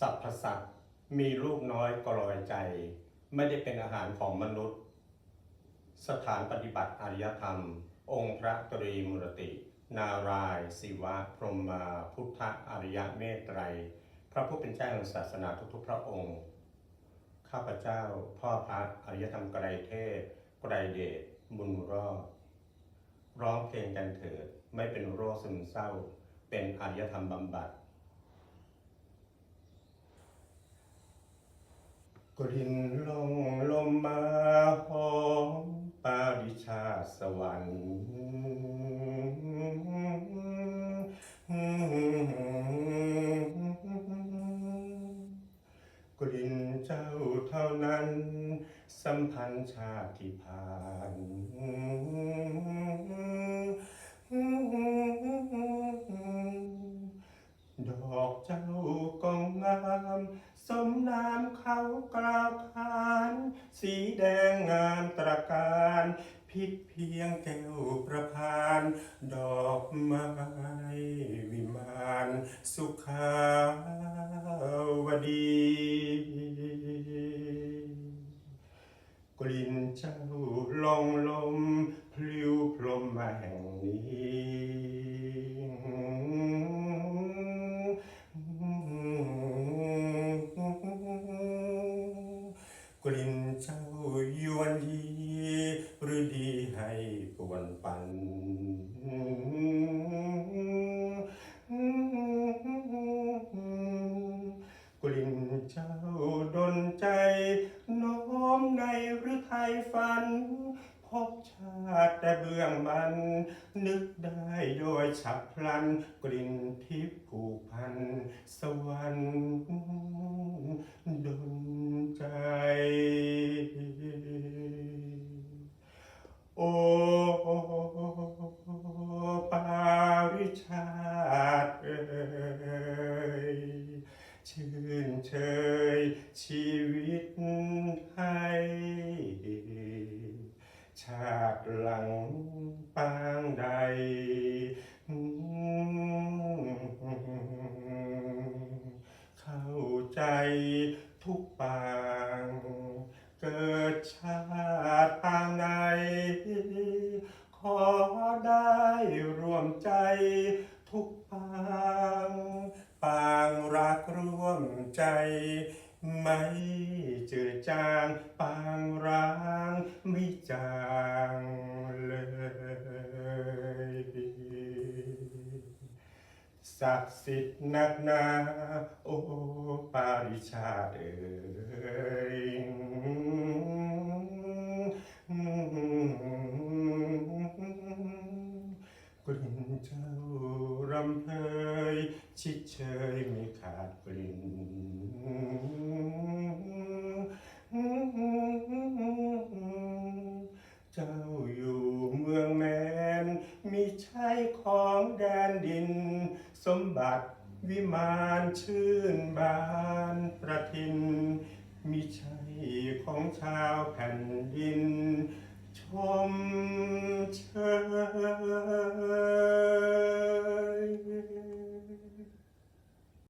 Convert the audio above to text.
สัพพสัตว์มีลูกน้อยกลอยใจ ไม่ได้เป็นอาหารของมนุษย์ สถานปฏิบัติอารยธรรม องค์พระตรีมุรติ นารายณ์ศิวะ พรหมา พุทธอริยเมตไตร พระผู้เป็นเจ้าแห่งศาสนาทุกๆ พระองค์ ข้าพเจ้า พ่อพระอริยธรรมไกรเทพไกรเดชบุญรอดร้องเพลงกันเถิดไม่เป็นโรคซึมเศร้า เป็นอารยธรรมบำบัด กลิ่นลงลมมาหอมปาริชาสวรรค์กลิ่นเจ้าเท่านั้น สัมพันธ์ชาติที่ผ่าน กล่าวขานสีแดงงามตระการพิษเพียงแก้วประพาน ดอกไม้วิมานสุขาวดี กลิ่นเจ้าลองลมพลิ้วพรมมาแห่งนี้ กลิ่นเจ้ายวนยีหรือดีให้ปวนปันกลิ่นเจ้าดนใจ น้อมในหรือไทยฝัน พบชาติแต่เบื้องมัน นึกได้โดยฉับพลัน กลิ่นทิพย์ผูกพัน โอ้ปาริชาติเอ่ยชื่นเชยชีวิตให้ชาติหลังปางใดเข้าใจทุกปางเกิดชา ทุกปางปางรักร่วมใจไม่จืดจางปางร้างไม่จางเลยศักดิ์สิทธิ์นักหนาโอปาริชาเอ่ยกลิ่นเจ้าำเพยชิดเชยไม่ขาดกลิ่นเจ้าอยู่เมืองแมนมีใช่ของแดนดิน สมบัติวิมานชื่นบานประทิน มีใช่ของชาวแผ่นดิน ชม